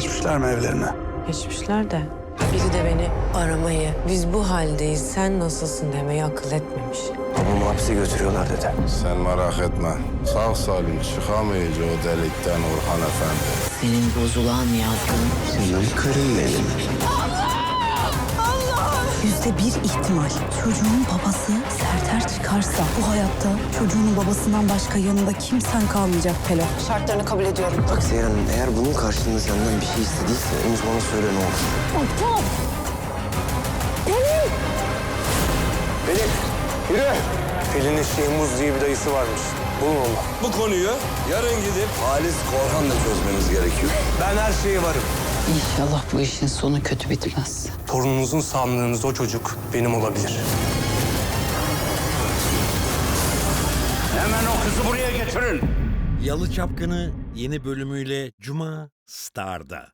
Geçmişler mi evlerine? Geçmişler de. Biri de beni aramayı, biz bu haldeyiz, sen nasılsın demeyi akıl etmemiş. Babamı hapse götürüyorlar dedi. Sen merak etme. Sağ salim çıkamayacak o delikten Orhan Efendi. Senin bozulan yazgın Canım karım benim. Yüzde bir ihtimal çocuğun babası Serter çıkarsa bu hayatta çocuğunun babasından başka yanında kimsen kalmayacak Pelo. Şartlarını kabul ediyorum. Bak Seyhan Hanım, eğer bunun karşılığında senden bir şey istediyse henüz bana söyle ne olur. Pelin, yürü. Pelin'in Şehmuz diye bir dayısı varmış. Bulun onu. Bu konuyu yarın gidip Halis Korhan'la çözmeniz gerekiyor. Ben her şeye varım. İnşallah bu işin sonu kötü bitmez. Torununuzun sandığınız o çocuk benim olabilir. Hemen o kızı buraya getirin. Yalı Çapkını yeni bölümüyle Cuma Star'da.